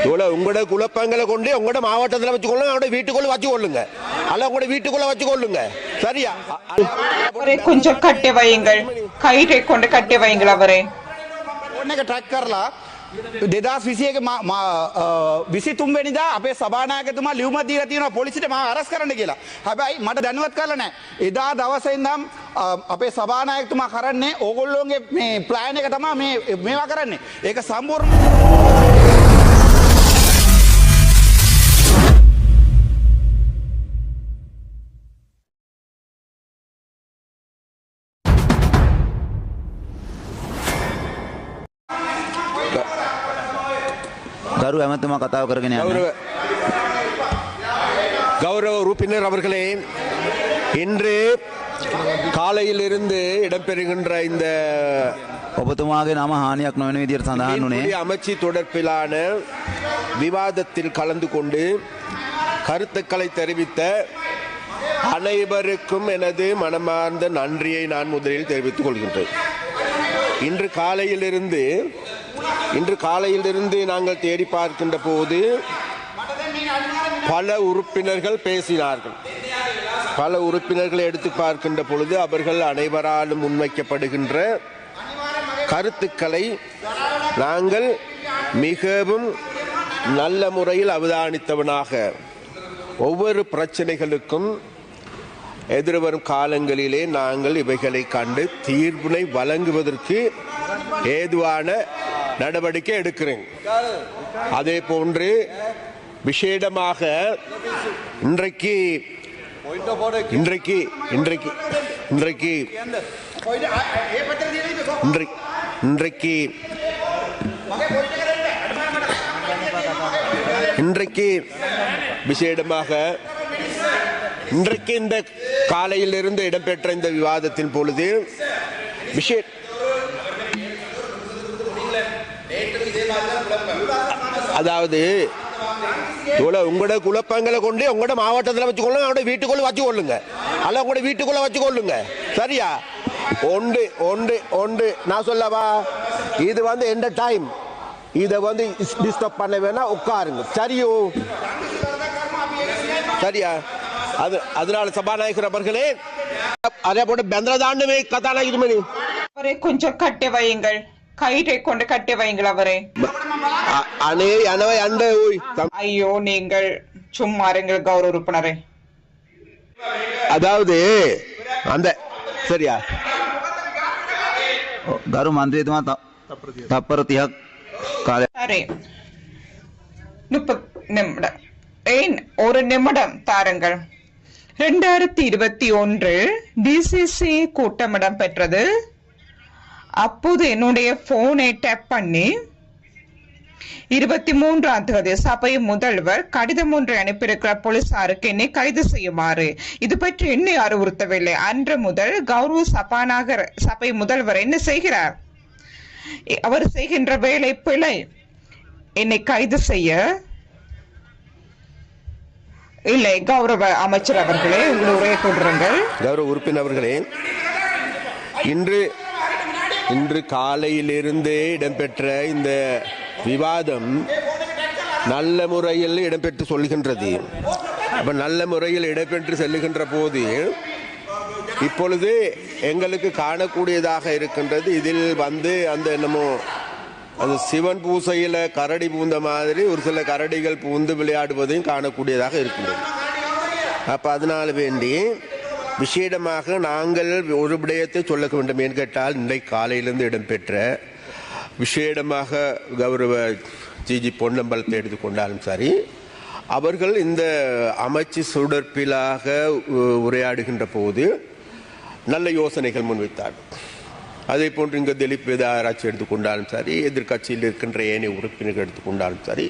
இவ்வளவு உங்களோட குழப்பங்களை கொண்டு உங்களோட மாவட்டத்தில் வச்சுக்கொள்ளுங்க அவங்களோட வீட்டுக்குள்ள வச்சு கொள்ளுங்க அல்ல உங்களோட வீட்டுக்குள்ள வச்சு கொள்ளுங்க சரியா அவரை கொஞ்சம் கட்டி வையுங்கள் கயிறை கொண்டு கட்டி வையுங்கள் அவரை ෆෝන් එක ට්‍රැක් කරලා දෙදස් විසියක විසිතුම් වෙනිදා අපේ සභානායකතුමා ලියුමක් දීලා තියෙනවා පොලිසිට මාව අරස් කරන්න කියලා. හැබැයි මට දැනුවත් කරලා නැහැ. එදා දවසේ ඉඳන් අ, අපේ සභානායකතුමා කරන්නේ ඕගොල්ලෝගේ මේ ප්ලෑන් එක තමයි මේ මේවා කරන්නේ. ඒක සම්පූර්ණ ගරු ඇමතුමා කතාව කරගෙන යන්න. கௌரவ கௌரவ உறுப்பினர் அவர்களே இன்று காலையிலிருந்து இடம்பெறுகின்ற இந்த ඔබතුමාගේ නම හානියක් නොවන විදියට සඳහන් වනේ மீன்பிடி அமைச்சு தொடர்பிலான விவாதத்தில் கலந்து கொண்டு கருத்துக்களை தெரிவித்த அனைவருக்கும் எனது மனமார்ந்த நன்றியை நான் முதலில் தெரிவித்துக் கொள்கின்றேன் இன்று காலையிலிருந்து இன்று காலையிலிருந்து நாங்கள் தேடி பார்க்கின்ற போது பல உறுப்பினர்கள் பேசினார்கள். பல உறுப்பினர்களை எடுத்து பார்க்கின்ற பொழுது அவர்கள் அனைவராலும் முன்வைக்கப்படுகின்ற கருத்துக்களை நாங்கள் மிகவும் நல்ல முறையில் அவதானித்தவனாக. ஒவ்வொரு பிரச்சனைகளுக்கும் எதிர்வரும் காலங்களிலே நாங்கள் இவைகளை கண்டு தீர்வினை வழங்குவதற்கு ஏதுவான நடவடிக்கை எடுக்கிறேன். அதே போன்று விசேடமாக இன்றைக்கு இன்றைக்கு இன்றைக்கு இன்றைக்கு இன்றை- இன்றைக்கு இன்றைக்கு விசேடமாக இன்றைக்கு இந்த காலையிலிருந்து இடம்பெற்ற இந்த விவாதத்தின் பொழுது விஷே அதாவது உங்களோட குழப்பங்களை கொண்டு உங்களோட மாவட்டத்தில் வச்சுக்கொள்ளுங்க அவங்களோட வீட்டுக்குள்ள வச்சு கொள்ளுங்க அல்ல உங்களோட வீட்டுக்குள்ள வச்சு கொள்ளுங்க சரியா? ஒன்று ஒன்று ஒன்று. நான் சொல்லவா? இது வந்து எந்த டைம் இதை வந்து டிஸ்டர்ப் பண்ண வேணா உட்காருங்க. சரியோ? சரியா? அது அதனால சபாநாயகர் அவர்களே அதே போட்டு பெந்திரதாண்டுமே கதாநாயகர் மணி. அவரை கொஞ்சம் கட்டி வையுங்கள். கயிறை கொண்டு கட்டி வையுங்கள் அவரை. அ- அனே அனவை அண்டை ஓய் தம்- ஐயோ நீங்கள் சும்மா இருங்கள் கௌரவ உறுப்பினரே அதாவது அந்த சரியா ගරු මන්ත්‍රීතුමා ත- තප්පර තිහක් කාලය சரி முப்பத் நிமிடம் ஏன் ஒரு நிமிடம் தாருங்கள் ரெண்டாயிரத்தி இருபத்தி ஒன்று டிசிசி கூட்டம் இடம்பெற்றது அப்போது என்னுடைய போனை டேப் பண்ணி இருபத்தி மூன்றாம் தேதி சபை முதல்வர் கடிதம் ஒன்றை அனுப்பியிருக்கிறார் போலீசாருக்கு என்னை கைது செய்யுமாறு. இது பற்றி என்னை அறிவுறுத்தவில்லை. அன்று முதல் கௌரவ சபாநாயகர் சபை முதல்வர் என்ன செய்கிறார்? அவர் செய்கின்ற வேலை பிழை. என்னை கைது செய்ய இல்லை. கௌரவ அமைச்சர் அவர்களே உங்கள் உரையை தொடருங்கள் கௌரவ உறுப்பினர்களே இன்று இன்று காலையிலிருந்தே இடம்பெற்ற இந்த விவாதம் நல்ல முறையில் இடம்பெற்று சொல்கின்றது அப்போ நல்ல முறையில் இடம்பெற்று செல்லுகின்ற போது இப்பொழுது எங்களுக்கு காணக்கூடியதாக இருக்கின்றது. இதில் வந்து அந்த என்னமோ அந்த சிவன் பூசையில் கரடி பூந்த மாதிரி ஒரு சில கரடிகள் பூந்து விளையாடுவதையும் காணக்கூடியதாக இருக்கின்றது. அப்போ அதனால வேண்டி விசேடமாக நாங்கள் ஒரு விடயத்தை சொல்ல வேண்டும். என்று கேட்டால் இன்றைக்கு காலையிலிருந்து இடம்பெற்ற விஷேடமாக கௌரவ ஜிஜி பொன்னம்பலத்தை எடுத்துக்கொண்டாலும் சரி அவர்கள் இந்த அமைச்சு சுடற்பிலாக உரையாடுகின்ற போது நல்ல யோசனைகள் முன்வைத்தார்கள். அதே போன்று இங்கே திலீப் வேதாராய்ச்சி எடுத்துக்கொண்டாலும் சரி எதிர்க்கட்சியில் இருக்கின்ற ஏனைய உறுப்பினர்கள் எடுத்துக்கொண்டாலும் சரி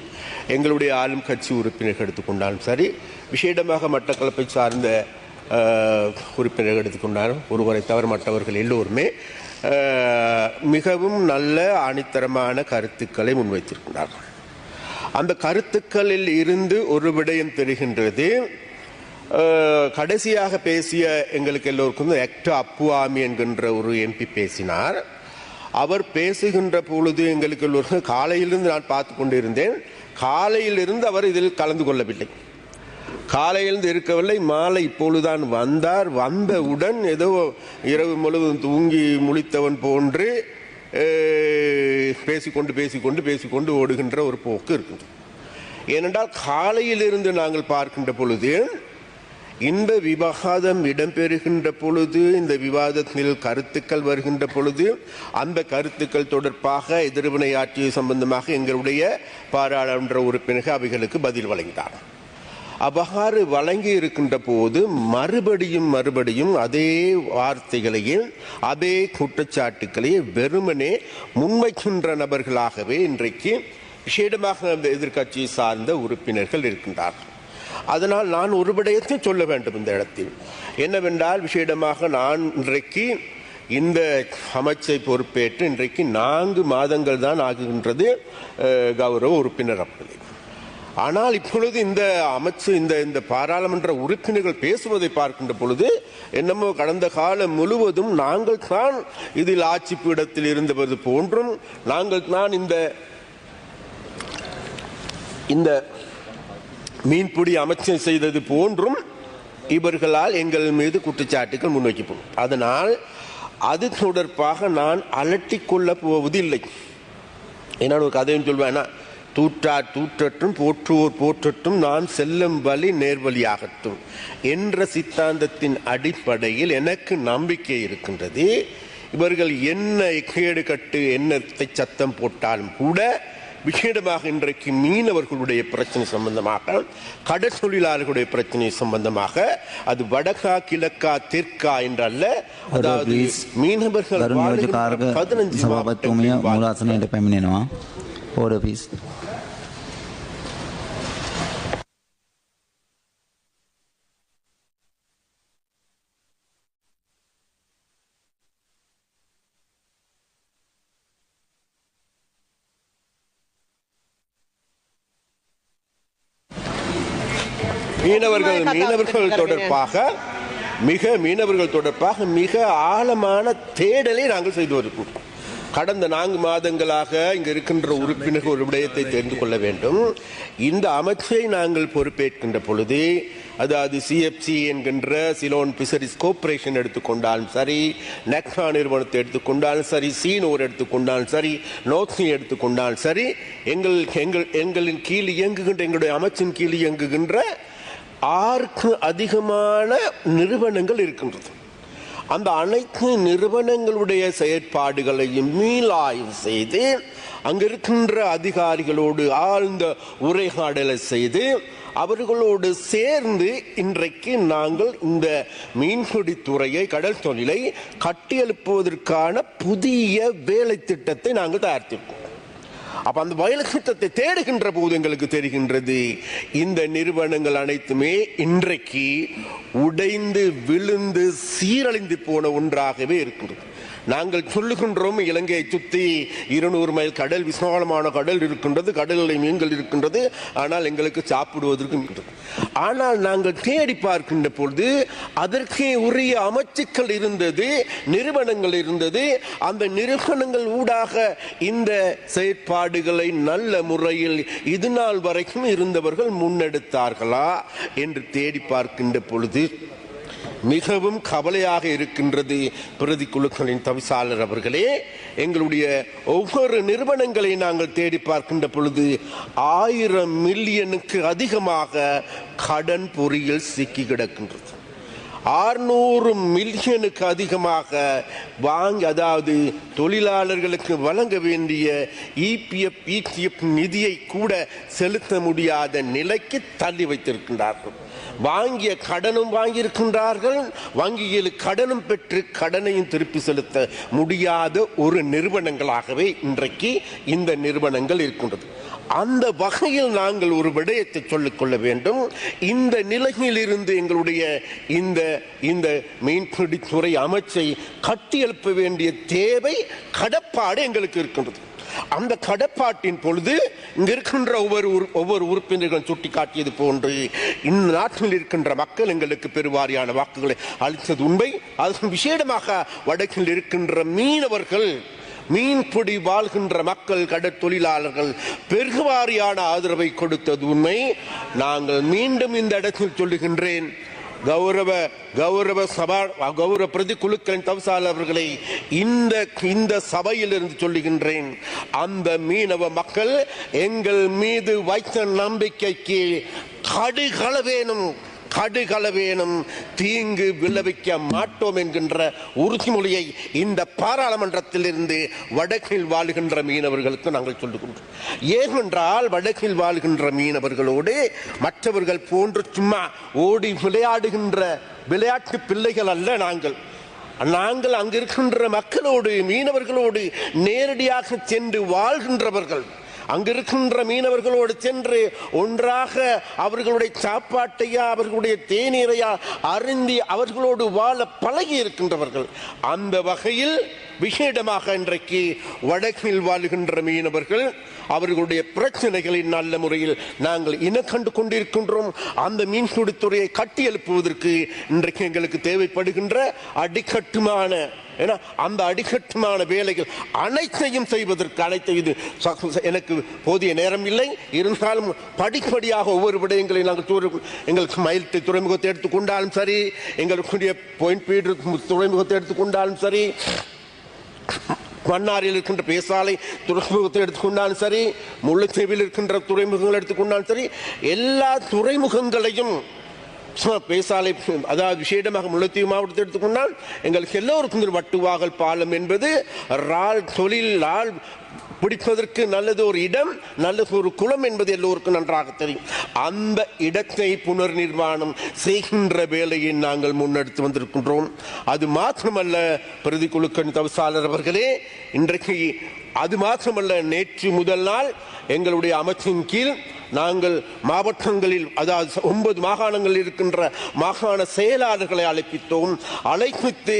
எங்களுடைய ஆளும் கட்சி உறுப்பினர்கள் எடுத்துக்கொண்டாலும் சரி விஷேடமாக மட்டக்களப்பை சார்ந்த உறுப்பினர்கள் எடுத்துக்கொண்டாலும் ஒருவரை தவிர மற்றவர்கள் எல்லோருமே மிகவும் நல்ல ஆணித்தரமான கருத்துக்களை முன்வைத்திருக்கிறார்கள் அந்த கருத்துக்களில் இருந்து ஒரு விடயம் தெரிகின்றது. கடைசியாக பேசிய எங்களுக்கு எல்லோருக்கும் எக்ட அப்புவாமி என்கின்ற ஒரு எம்பி பேசினார். அவர் பேசுகின்ற பொழுது எங்களுக்கு எல்லோருக்கும் காலையிலிருந்து நான் பார்த்து கொண்டிருந்தேன். காலையிலிருந்து அவர் இதில் கலந்து கொள்ளவில்லை. காலையிலிருந்து இருக்கவில்லை மாலை இப்பொழுதுதான் வந்தார். வந்தவுடன் ஏதோ இரவு முழுவதும் தூங்கி முழித்தவன் போன்று பேசிக்கொண்டு பேசிக்கொண்டு பேசிக்கொண்டு ஓடுகின்ற ஒரு போக்கு இருக்குது. ஏனென்றால் காலையிலிருந்து நாங்கள் பார்க்கின்ற பொழுது இந்த விவாதம் இடம்பெறுகின்ற பொழுது இந்த விவாதத்தில் கருத்துக்கள் வருகின்ற பொழுது அந்த கருத்துக்கள் தொடர்பாக எதிர்வினையாற்றிய சம்பந்தமாக எங்களுடைய பாராளுமன்ற உறுப்பினர்கள் அவைகளுக்கு பதில் வழங்கினார் அவ்வாறு வழங்கி இருக்கின்ற போது மறுபடியும் மறுபடியும் அதே வார்த்தைகளையும் அதே குற்றச்சாட்டுக்களை வெறுமனே முன்வைக்கின்ற நபர்களாகவே இன்றைக்கு விஷேடமாக அந்த எதிர்க்கட்சியை சார்ந்த உறுப்பினர்கள் இருக்கின்றார்கள். அதனால் நான் ஒரு விடயத்தை சொல்ல வேண்டும் இந்த இடத்தில். என்னவென்றால் விஷேடமாக நான் இன்றைக்கு இந்த அமைச்சை பொறுப்பேற்று இன்றைக்கு நான்கு மாதங்கள் தான் ஆகுகின்றது கௌரவ உறுப்பினர் அப்படி ஆனால் இப்பொழுது இந்த அமைச்சு இந்த இந்த பாராளுமன்ற உறுப்பினர்கள் பேசுவதை பார்க்கின்ற பொழுது என்னமோ கடந்த காலம் முழுவதும் நாங்கள் தான் இதில் ஆட்சி பீடத்தில் இருந்தவது போன்றும் நாங்கள் தான் இந்த இந்த மீன்பிடி அமைச்சர் செய்தது போன்றும் இவர்களால் எங்கள் மீது குற்றச்சாட்டுகள் முன்வைக்கப்படும் அதனால் அது தொடர்பாக நான் அலட்டிக் கொள்ளப் போவதில்லை. என்ன ஒரு கதையும் சொல்வேன்னா தூற்றார் தூற்றற்றும் போற்றுவோர் போற்றட்டும் நான் செல்லும் வழி நேர்வழியாகட்டும் என்ற சித்தாந்தத்தின் அடிப்படையில் எனக்கு நம்பிக்கை இருக்கின்றது. இவர்கள் என்ன கேடு கட்டு என்னத்தை சத்தம் போட்டாலும் கூட விஷேடமாக இன்றைக்கு மீனவர்களுடைய பிரச்சனை சம்பந்தமாக கடற் தொழிலாளர்களுடைய பிரச்சனை சம்பந்தமாக அது வடகா கிழக்கா தெற்கா என்றல்ல அதாவது மீனவர்கள் பதினஞ்சு மீனவர்கள் மீனவர்கள் தொடர்பாக மிக மீனவர்கள் தொடர்பாக மிக ஆழமான தேடலை நாங்கள் செய்து வருகிறோம். கடந்த நான்கு மாதங்களாக இங்க இருக்கின்ற உறுப்பினர்கள் ஒரு விடயத்தை தெரிந்து கொள்ள வேண்டும். இந்த அமைச்சை நாங்கள் பொறுப்பேற்கின்ற பொழுது அதாவது சிஎஃப்சி என்கின்ற சிலோன் பிசரிஸ் கோர்பரேஷன் எடுத்துக்கொண்டாலும் சரி நெக்னா நிறுவனத்தை எடுத்துக்கொண்டாலும் சரி சீனோர் எடுத்துக்கொண்டாலும் சரி நோக்ஸி எடுத்துக்கொண்டாலும் சரி எங்கள் எங்கள் எங்களின் கீழ் இயங்குகின்ற எங்களுடைய அமைச்சின் கீழ் இயங்குகின்ற ஆறுக்கு அதிகமான நிறுவனங்கள் இருக்கின்றது. அந்த அனைத்து நிறுவனங்களுடைய செயற்பாடுகளையும் மீளாய்வு செய்து அங்கிருக்கின்ற அதிகாரிகளோடு ஆழ்ந்த உரையாடலை செய்து அவர்களோடு சேர்ந்து இன்றைக்கு நாங்கள் இந்த மீன்பிடி துறையை கடல் தொழிலை கட்டியெழுப்புவதற்கான புதிய வேலை திட்டத்தை நாங்கள் தயாரித்திருக்கோம். அப்ப அந்த வயல் திட்டத்தை தேடுகின்ற போது எங்களுக்கு தெரிகின்றது. இந்த நிறுவனங்கள் அனைத்துமே இன்றைக்கு உடைந்து விழுந்து சீரழிந்து போன ஒன்றாகவே இருக்கின்றது நாங்கள் சொல்லுகின்றோம் இலங்கையை சுற்றி இருநூறு மைல் கடல் விசாலமான கடல் இருக்கின்றது கடலில் மீன்கள் இருக்கின்றது ஆனால் எங்களுக்கு சாப்பிடுவதற்கு ஆனால் நாங்கள் தேடி பார்க்கின்ற பொழுது அதற்கே உரிய அமைச்சுக்கள் இருந்தது நிறுவனங்கள் இருந்தது அந்த நிறுவனங்கள் ஊடாக இந்த செயற்பாடுகளை நல்ல முறையில் இது நாள் வரைக்கும் இருந்தவர்கள் முன்னெடுத்தார்களா என்று தேடி பார்க்கின்ற பொழுது மிகவும் கவலையாக இருக்கின்றது பிரதி குழுக்களின் தவிசாளர் அவர்களே. எங்களுடைய ஒவ்வொரு நிறுவனங்களை நாங்கள் தேடி பார்க்கின்ற பொழுது ஆயிரம் மில்லியனுக்கு அதிகமாக கடன் பொறியில் சிக்கி கிடக்கின்றது. ஆறுநூறு மில்லியனுக்கு அதிகமாக வாங்கி அதாவது தொழிலாளர்களுக்கு வழங்க வேண்டிய இபிஎஃப் இடிஎஃப் நிதியை கூட செலுத்த முடியாத நிலைக்கு தள்ளி வைத்திருக்கின்றார்கள். வாங்கிய கடனும் வாங்கியிருக்கின்றார்கள். வங்கியில் கடனும் பெற்று கடனையும் திருப்பி செலுத்த முடியாத ஒரு நிறுவனங்களாகவே இன்றைக்கு இந்த நிறுவனங்கள் இருக்கின்றது. அந்த வகையில் நாங்கள் ஒரு விடயத்தை சொல்லிக்கொள்ள வேண்டும். இந்த நிலையிலிருந்து எங்களுடைய இந்த இந்த மீன்பிடித்துறை அமைச்சை கட்டியெழுப்ப வேண்டிய தேவை கடப்பாடு எங்களுக்கு இருக்கின்றது. அந்த கடப்பாட்டின் பொழுது இங்க இருக்கின்ற ஒவ்வொரு ஒவ்வொரு உறுப்பினர்களும் சுட்டிக்காட்டியது போன்று இந்த நாட்டில் இருக்கின்ற மக்கள் எங்களுக்கு பெருவாரியான வாக்குகளை அளித்தது உண்மை. அது விசேடமாக வடக்கில் இருக்கின்ற மீனவர்கள் மீன்பிடி வாழ்கின்ற மக்கள் கடற்தொழிலாளர்கள் பெருகுவாரியான ஆதரவை கொடுத்தது உண்மை. நாங்கள் மீண்டும் இந்த இடத்தில் சொல்லுகின்றேன். கௌரவ கௌரவ சபா கௌரவ பிரதி குழுக்களின் தவசாளர்களை அவர்களை இந்த இந்த சபையில் இருந்து சொல்லுகின்றேன். அந்த மீனவ மக்கள் எங்கள் மீது வைத்த நம்பிக்கைக்கு கடுகளவேனும். கடுகளவேனும் தீங்கு விளைவிக்க மாட்டோம் என்கின்ற உறுதிமொழியை இந்த பாராளுமன்றத்தில் இருந்து வடக்கில் வாழ்கின்ற மீனவர்களுக்கு நாங்கள் சொல்லுகின்றோம் ஏனென்றால் வடக்கில் வாழ்கின்ற மீனவர்களோடு மற்றவர்கள் போன்று சும்மா ஓடி விளையாடுகின்ற விளையாட்டு பிள்ளைகள் அல்ல நாங்கள். நாங்கள் அங்கிருக்கின்ற மக்களோடு மீனவர்களோடு நேரடியாக சென்று வாழ்கின்றவர்கள். அங்கிருக்கின்ற மீனவர்களோடு சென்று ஒன்றாக அவர்களுடைய சாப்பாட்டையா அவர்களுடைய தேநீரையா அருந்தி அவர்களோடு வாழ பழகி இருக்கின்றவர்கள். அந்த வகையில் விசேடமாக இன்றைக்கு வடக்கில் வாழுகின்ற மீனவர்கள் அவர்களுடைய பிரச்சனைகளை நல்ல முறையில் நாங்கள் இனக்கண்டு கொண்டிருக்கின்றோம். அந்த மீன்பிடித்துறையை கட்டி எழுப்புவதற்கு இன்றைக்கு எங்களுக்கு தேவைப்படுகின்ற அடிக்கட்டுமான ஏன்னா அந்த அடிக்கட்டுமான வேலைகள் அனைத்தையும் செய்வதற்கு அனைத்து இது எனக்கு போதிய நேரம் இல்லை. இருந்தாலும் படிப்படியாக ஒவ்வொரு விடயங்களை நாங்கள் துறை- எங்களுக்கு மயில்ட்டு துறைமுகத்தை எடுத்துக்கொண்டாலும் சரி எங்களுக்குரிய பாயிண்ட் பீடு துறைமுகத்தை எடுத்துக்கொண்டாலும் சரி மன்னாரில் இருக்கின்ற பேசாலை துறைமுகத்தை எடுத்துக்கொண்டாலும் சரி முல்லைத்தீவில் இருக்கின்ற துறைமுகங்கள் எடுத்துக்கொண்டாலும் சரி எல்லா துறைமுகங்களையும் பேசாலை அதாவது விசேடமாக முல்லைத்தீவு மாவட்டத்தை எடுத்துக்கொண்டால் எங்களுக்கு எல்லோருக்கும் வட்டுவாகல் பாலம் என்பது ரால் தொழில் ரால் பிடிப்பதற்கு நல்லது ஒரு இடம் நல்லது ஒரு குளம் என்பது எல்லோருக்கும் நன்றாக தெரியும். அந்த இடத்தை புனர் நிர்மாணம் செய்கின்ற வேலையை நாங்கள் முன்னெடுத்து வந்திருக்கின்றோம். அது மாத்திரமல்ல பிரதி குழுக்களின் தவசாளர் அவர்களே இன்றைக்கு அது மாத்திரமல்ல நேற்று முதல் நாள் எங்களுடைய அமைச்சின் கீழ் நாங்கள் மாவட்டங்களில் அதாவது ஒன்பது மாகாணங்களில் இருக்கின்ற மாகாண செயலாளர்களை அழைப்பித்தோம். அழைப்பித்து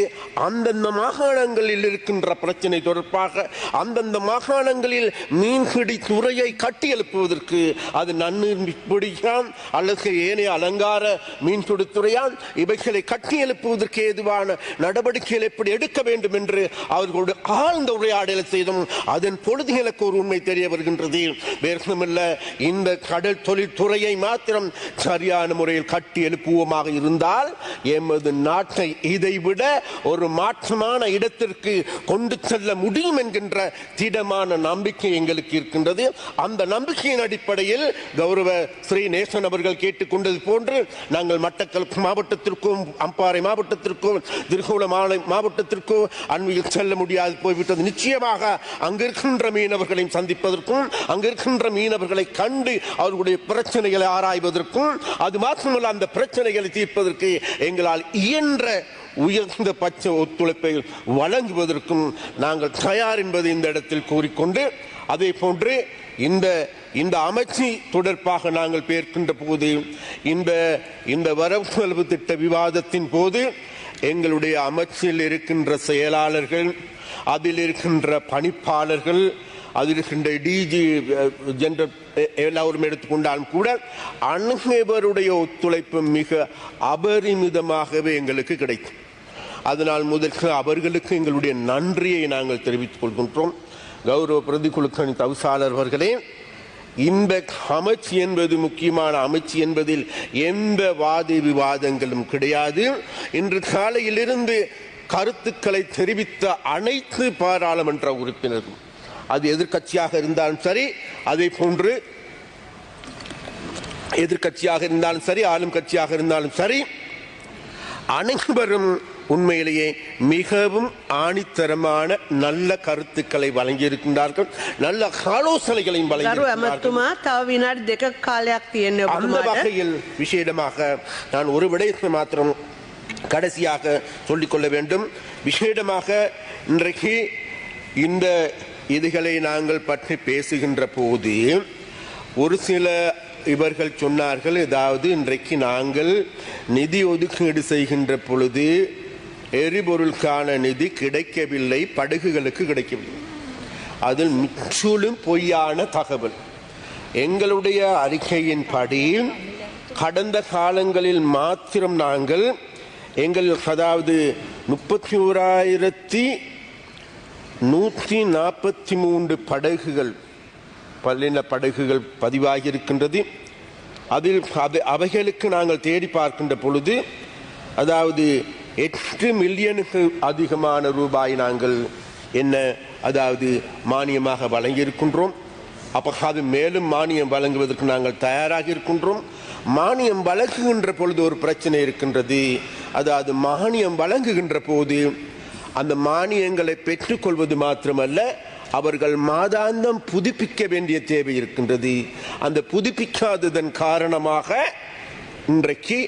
அந்தந்த மாகாணங்களில் இருக்கின்ற பிரச்சனை தொடர்பாக அந்தந்த மாகாணங்களில் மீன்பிடி துறையை கட்டி எழுப்புவதற்கு அது நன்னீர் பிடிக்கான் அல்லது ஏனைய அலங்கார மீன்பிடி துறையான் இவைகளை கட்டி எழுப்புவதற்கு ஏதுவான நடவடிக்கைகள் எப்படி எடுக்க வேண்டும் என்று அவர்களோடு ஆழ்ந்த உரையாடலை செய்தோம். அதன் பொழுது எனக்கு ஒரு உண்மை தெரிய வருகின்றது. வேறுமில்ல இந்த கடல் தொழில்துறையை மாத்திரம் சரியான முறையில் கட்டி எழுப்புவோமாக இருந்தால் எமது நாட்டை இதைவிட ஒரு மாற்றமான இடத்திற்கு கொண்டு செல்ல முடியும் என்கின்ற திடமான நம்பிக்கை எங்களுக்கு இருக்கின்றது. அந்த நம்பிக்கையின் அடிப்படையில் கௌரவ ஸ்ரீ நேசன் அவர்கள் கேட்டுக்கொண்டது போன்று நாங்கள் மட்டக்களப்பு மாவட்டத்திற்கும் அம்பாறை மாவட்டத்திற்கும் திருகோணமலை மாவட்டத்திற்கும் அண்மையில் செல்ல முடியாது போய்விட்டது. நிச்சயமாக அங்கிருக்கின்ற மீனவர்களையும் சந்திப்பதற்கும் அங்கிருக்கின்ற மீனவர்களை கண்டு அவர்களுடைய பிரச்சனைகளை ஆராய்வதற்கும் அது மாத்திரமல்ல அந்த பிரச்சனைகளை தீர்ப்பதற்கு எங்களால் இயன்ற உயர்ந்த பட்ச ஒத்துழைப்பை வழங்குவதற்கும் நாங்கள் தயார் என்பதை இந்த இடத்தில் கூறிக்கொண்டு அதே போன்று இந்த இந்த அமைச்சு தொடர்பாக நாங்கள் பேர்க்கின்ற போது இந்த இந்த வரவு செலவு திட்ட விவாதத்தின் போது எங்களுடைய அமைச்சில் இருக்கின்ற செயலாளர்கள் அதில் இருக்கின்ற பணிப்பாளர்கள் அதில் டிஜி ஜெனரல் எல்லாரும் எடுத்துக்கொண்டாலும் கூட அனைவருடைய ஒத்துழைப்பு மிக அபரிமிதமாகவே எங்களுக்கு கிடைக்கும். அதனால் முதற்கு அவர்களுக்கு எங்களுடைய நன்றியை நாங்கள் தெரிவித்துக் கொள்கின்றோம். கௌரவ பிரதிகுழுக்களின் தவிசாளர் அவர்களே இந்த அமைச்சு என்பது முக்கியமான அமைச்சு என்பதில் எந்த வாத விவாதங்களும் கிடையாது. இன்று காலையிலிருந்து கருத்துக்களை தெரிவித்த அனைத்து பாராளுமன்ற உறுப்பினர்கள் அது எதிர்கட்சியாக இருந்தாலும் சரி அதே போன்று எதிர்கட்சியாக இருந்தாலும் சரி ஆளும் கட்சியாக இருந்தாலும் சரி அனைவரும் உண்மையிலேயே மிகவும் ஆணித்தரமான நல்ல கருத்துக்களை வழங்கியிருக்கின்றார்கள் நல்ல ஆலோசனைகளையும் அந்த வகையில் விசேடமாக நான் ஒரு விடயத்தை மாத்திரம் கடைசியாக சொல்லிக்கொள்ள வேண்டும். விசேடமாக இன்றைக்கு இந்த இதுகளை நாங்கள் பற்றி பேசுகின்ற போது ஒரு சில இவர்கள் சொன்னார்கள் ஏதாவது இன்றைக்கு நாங்கள் நிதி ஒதுக்கீடு செய்கின்ற பொழுது எரிபொருளுக்கான நிதி கிடைக்கவில்லை படகுகளுக்கு கிடைக்கவில்லை. அதில் முற்றிலும் பொய்யான தகவல். எங்களுடைய அறிக்கையின்படி கடந்த காலங்களில் மாத்திரம் நாங்கள் எங்கள் அதாவது முப்பத்தி ஓராயிரத்தி நூற்றி நாற்பத்தி மூன்று படகுகள் பல்லின படகுகள் பதிவாகி இருக்கின்றது அதில் அது அவைகளுக்கு நாங்கள் தேடி பார்க்கின்ற பொழுது அதாவது எட்டு மில்லியனுக்கு அதிகமான ரூபாய் நாங்கள் என்ன அதாவது மானியமாக வழங்கியிருக்கின்றோம். அப்போ அது மேலும் மானியம் வழங்குவதற்கு நாங்கள் தயாராக இருக்கின்றோம். மானியம் வழங்குகின்ற பொழுது ஒரு பிரச்சனை இருக்கின்றது. அதாவது மானியம் வழங்குகின்ற போது அந்த மானியங்களை பெற்றுக்கொள்வது மாத்திரமல்ல அவர்கள் மாதாந்தம் புதுப்பிக்க வேண்டிய தேவை இருக்கின்றது. அந்த புதுப்பிக்காததன் காரணமாக இன்றைக்கு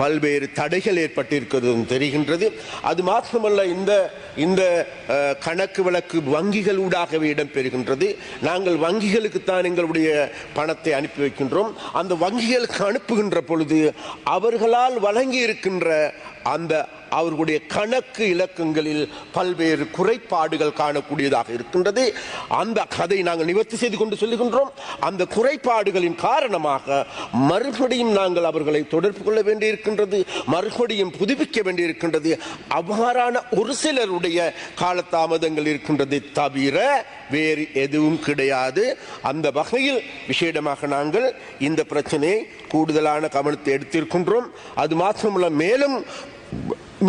பல்வேறு தடைகள் ஏற்பட்டிருக்கிறது தெரிகின்றது. அது மாத்திரமல்ல இந்த இந்த கணக்கு வழக்கு வங்கிகளூடாகவே இடம்பெறுகின்றது. நாங்கள் வங்கிகளுக்குத்தான் எங்களுடைய பணத்தை அனுப்பி வைக்கின்றோம். அந்த வங்கிகளுக்கு அனுப்புகின்ற பொழுது அவர்களால் வழங்கி இருக்கின்ற அந்த அவர்களுடைய கணக்கு இலக்கங்களில் பல்வேறு குறைபாடுகள் காணக்கூடியதாக இருக்கின்றது. அந்த கதை நாங்கள் நிவர்த்தி செய்து கொண்டு சொல்லுகின்றோம். அந்த குறைபாடுகளின் காரணமாக மறுபடியும் நாங்கள் அவர்களை தொடர்பு கொள்ள வேண்டியிருக்கின்றது மறுபடியும் புதுப்பிக்க வேண்டியிருக்கின்றது. அவ்வாறான ஒரு சிலருடைய காலதாமதங்கள் இருக்கின்றது தவிர வேறு எதுவும் கிடையாது. அந்த வகையில் விசேடமாக நாங்கள் இந்த பிரச்சனையை கூடுதலான கவனத்தை எடுத்திருக்கின்றோம். அது மாத்திரமல்ல மேலும்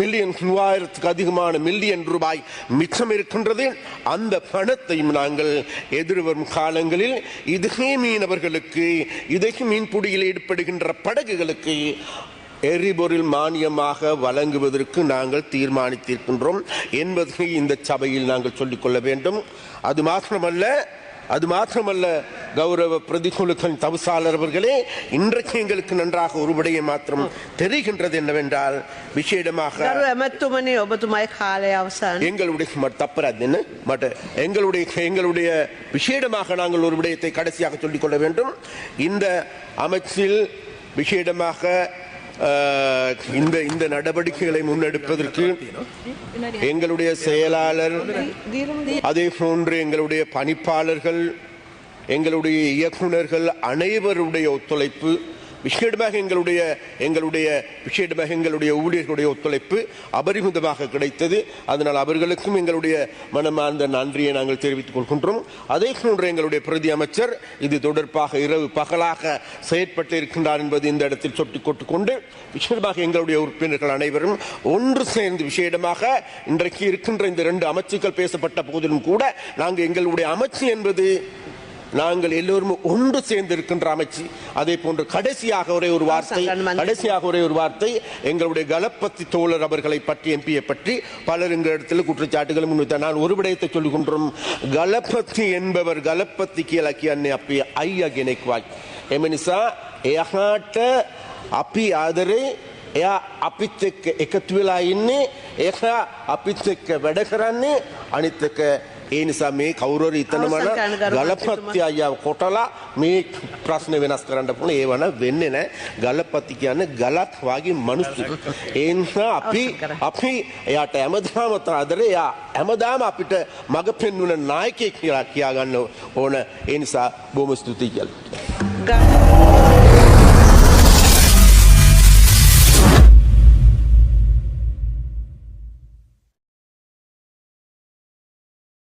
மில்லியன் மூவாயிரத்துக்கு அதிகமான மில்லியன் ரூபாய் மிச்சம் இருக்கின்றது. அந்த பணத்தையும் நாங்கள் எதிர்வரும் காலங்களில் இதுகே மீனவர்களுக்கு இதற்கு மீன்பிடியில் ஈடுபடுகின்ற படகுகளுக்கு எரிபொருள் மானியமாக வழங்குவதற்கு நாங்கள் தீர்மானித்திருக்கின்றோம் என்பதை இந்த சபையில் நாங்கள் சொல்லிக்கொள்ள வேண்டும். அது மாத்திரமல்ல அது மாத்திரமல்ல கௌரவ பிரதிகூலுக்கன் தவிசாளர் அவர்களே இன்றைக்கு எங்களுக்கு நன்றாக ஒரு விடயம் மாத்திரம் தெரிகின்றது என்னவென்றால் விசேடமாக எங்களுடைய தப்புறாது என்ன? மட்ட எங்களுடைய எங்களுடைய விசேடமாக நாங்கள் ஒரு விடயத்தை கடைசியாக சொல்லிக்கொள்ள வேண்டும். இந்த அமைச்சில் விசேடமாக இந்த இந்த நடவடிக்கைகளை முன்னெடுப்பதற்கு எங்களுடைய செயலாளர் அதே போன்று எங்களுடைய பணிப்பாளர்கள் எங்களுடைய இயக்குனர்கள் அனைவருடைய ஒத்துழைப்பு விசேடமாக எங்களுடைய எங்களுடைய விசேடமாக எங்களுடைய ஊழியர்களுடைய ஒத்துழைப்பு அபரிமிதமாக கிடைத்தது. அதனால் அவர்களுக்கும் எங்களுடைய மனமார்ந்த நன்றியை நாங்கள் தெரிவித்துக் கொள்கின்றோம். அதே போன்று எங்களுடைய பிரதி அமைச்சர் இது தொடர்பாக இரவு பகலாக செயற்பட்டு இருக்கின்றார் என்பது இந்த இடத்தில் சொட்டிக் கொண்டு விசேடமாக எங்களுடைய உறுப்பினர்கள் அனைவரும் ஒன்று சேர்ந்து விசேடமாக இன்றைக்கு இருக்கின்ற இந்த இரண்டு அமைச்சுக்கள் பேசப்பட்ட போதிலும் கூட நாங்கள் எங்களுடைய அமைச்சு என்பது நாங்கள் எல்லோரும் ஒன்று சேர்ந்து இருக்கின்ற அமைச்சு அதே போன்று கடைசியாக ஒரே ஒரு வார்த்தை கடைசியாக ஒரே ஒரு வார்த்தை எங்களுடைய கலப்பத்தி தோழர் அவர்களை பற்றி எம்பியை பற்றி பலர் எங்கள் இடத்துல குற்றச்சாட்டுகளும் முன்வைத்தார் நான் ஒரு விடயத்தை சொல்லுகின்றோம் கலப்பத்தி என்பவர் கலப்பத்தி கிழக்கி அன்னை அப்பி ஐயா கிணைக்குவாய் එමනිසා එයහාට අපි ආදරේ එයා අපිත් එක්ක එකතු වෙලා ඉන්නේ ඒක අපිත් එක්ක වැඩ කරන්නේ අනිත් එක ඒ නිසා මේ කවුරුහරි හිතනවන අවසන් කරන්න ගරු ගලපත්ති අයියා කොටලා මේ ප්‍රශ්න වෙනස් කරන්න පුළුවන්. ඒවන වෙන්නේ නැහැ. ගලපත්ති කියන්නේ ගලක් වගේ මිනිස්සු. ඒ නිසා අපි. අපි එයාට හැමදාම ආදරේ. එයා හැමදාම අපිට මඟ පෙන්වන නායකයෙක් කියලා කියා ගන්න ඕන. ඒ නිසා බොහොම ස්තුතියි කියලා